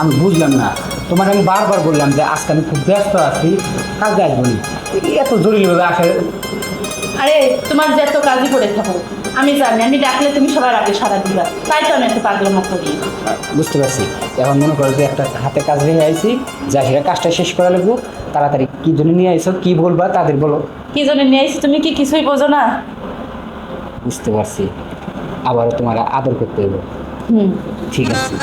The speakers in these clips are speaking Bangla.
আমি বুঝলাম না। তোমার আমি বারবার বললাম যে আজকে আমি খুব ব্যস্ত আছি কাজে আসব এত জরুরিভাবে আসে আরে তোমার যে এত কাজই করে থাকো। আমি জানি আমি ডাকলে তুমি সবার আগে সারা দিবা। তাই তো আমি একটু পাগলামো করি বুঝতে পারছি। এখন মনে করো যে একটা হাতে কাজ রেখে আইছি যা সেটা কাজটা শেষ করা লাগবো। তাড়াতাড়ি কি জন্য নিয়ে আইছো কি বলবা তাদের বলো। কি জন্য নিয়ে এসেছি তুমি কি কিছুই বোঝো না? বুঝতে পারছি। আবারও তোমার আদর করতে হবে হুম। ঠিক আছে।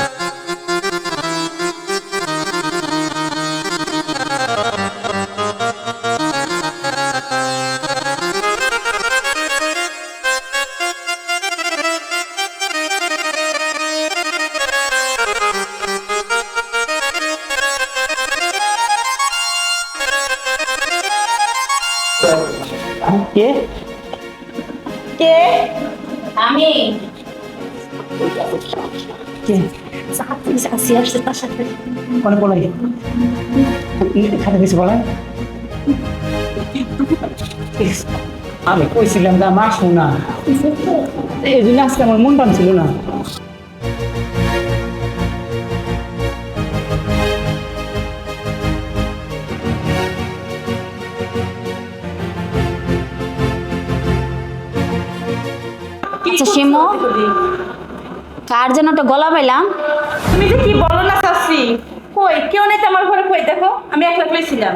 কে? কে? আমি। কে? আসি আসছে তার সাথে। কোনে বলাই খাতে কিছু বলেন। আমি কইছিলাম না মা শোনা। এই জন্য আজকে আমার মন টান ছিল না। আচ্ছা শিমু? কার যেন একটা গলা পাইলাম। তুমি যে কি বলো না চাচ্ছি কই? কেউ নেই আমার ঘরে কই? দেখো আমি একলা একলাই ছিলাম।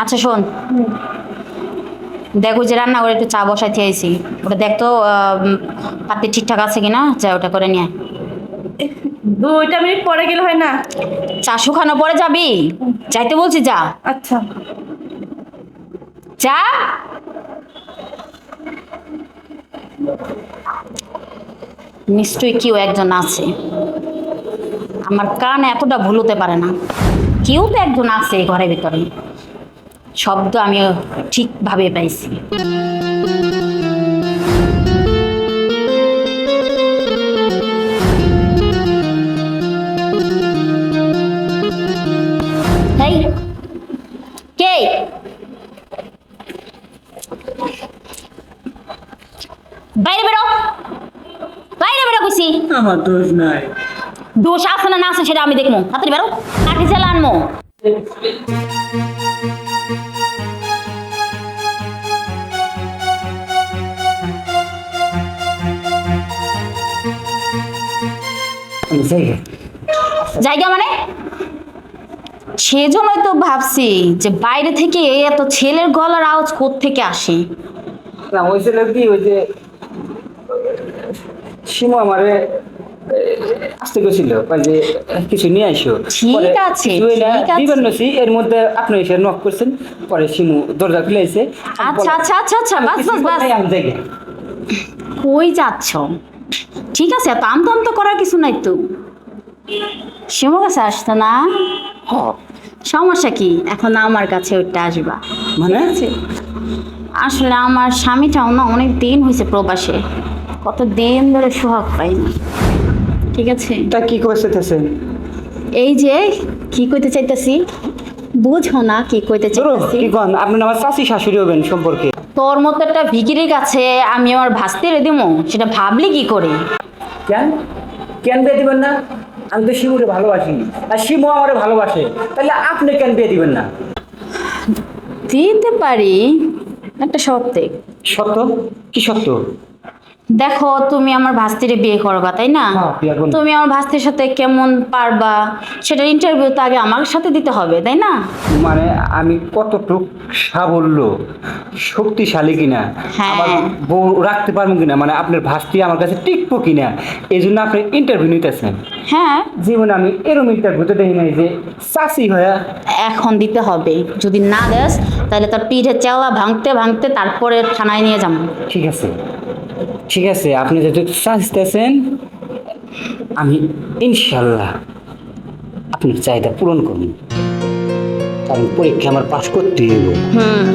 আচ্ছা শোন। দেখো যে রান্না করে একটু চা বসাইতে আইছি। ওটা দেখতো পাতি ঠিকঠাক আছে কিনা? যা ওটা করে নিয়ে। দুইটা মিনিট পরে গেলে হয় না? চা শুকানো পরে যাবি? যাইতে বলছি যা। আচ্ছা। যা? নিশ্চয়ই কেউ একজন আছে। আমার কান এতটা ভুল হতে পারে না। কেউ তো একজন আছে এই ঘরের ভিতরে। শব্দ আমি ঠিকভাবে পাইছি। কে? বাইরে বেরো। বাইরে আমার দোষ নাই। দোষ আছে না না আছে সেটা আমি দেখব। তাড়াতাড়ি বেরো। কাঠি চালা আনব। জায়গা মানে? সেজন্যই তো ভাবছি যে বাইরে থেকে এত ছেলের গলার আওয়াজ থেকে আসে? না ওই ছিল কি ওই যে শিমু আমারে আসতে গেছিল যে কিছু নিয়ে আইসো। ঠিক আছে। দিবেন নছি, এর মধ্যে আপনি এসে নক করছেন পরে শিমু দরজা খুলে আইছে। আচ্ছা আচ্ছা আচ্ছা আচ্ছা বাস বাস বাস। কই যাচ্ছ? ঠিক আছে এত আমতন্ত করার কিছু নাই তো। শিমুর কাছে আসতো না? হ, সমস্যা কি? এখন আমার কাছে ওইটা আসবা। মানে? আসলে আমার স্বামীটাও না অনেক দিন হয়েছে প্রবাসে। কত দিন ধরে সোহাগ পাইনি। ঠিক আছে? তা কি করতেছে এই যে কি কইতে চাইতেছি? বুঝো না কি কইতে চাইতেছি কি কন? আপনি আমার চাষি শাশুড়ি হবেন সম্পর্কে। তোর মতো একটা ভিকিরির কাছে আমি আমার ভাস্তিরে দিমো সেটা ভাবলি কি করে? কেন? কেন বিয়ে দিবেন না? আমি তো শিমুরে ভালোবাসি। আর শিমু আমারে ভালোবাসে। তাহলে আপনি কেন বিয়ে দিবেন না? দিতে পারি একটা শর্তে। সত্য কি সত্য দেখো তুমি আমার ভাস্তিরে বিয়ে করবা তাই না? হ্যাঁ। তুমি আমার ভাস্তির সাথে কেমন পারবা? সেটার ইন্টারভিউ তো আগে আমার সাথে দিতে হবে তাই না? মানে আমি কতটুক সাবল্য শক্তিশালী কিনা হ্যাঁ। আমার বউ রাখতে পারব কিনা মানে আপনার ভাস্তি আমার কাছে টিকবো কিনা এই জন্য আপনি ইন্টারভিউ নিতেছেন। হ্যাঁ। জীবনে আমি এরম ইন্টারভিউতে দেখি নাই যে চাষি হয়ে এখন দিতে হবে। যদি না দেস তাহলে তোর পিঠে চেওয়া ভাঙতে ভাঙতে তারপরে থানায় নিয়ে যাব। ঠিক আছে। ঠিক আছে, আপনি যেহেতু চাইতেছেন, আমি ইনশাল্লাহ আপনার চাহিদা পূরণ করুন কারণ পরীক্ষা আমার পাশ করতে হুম।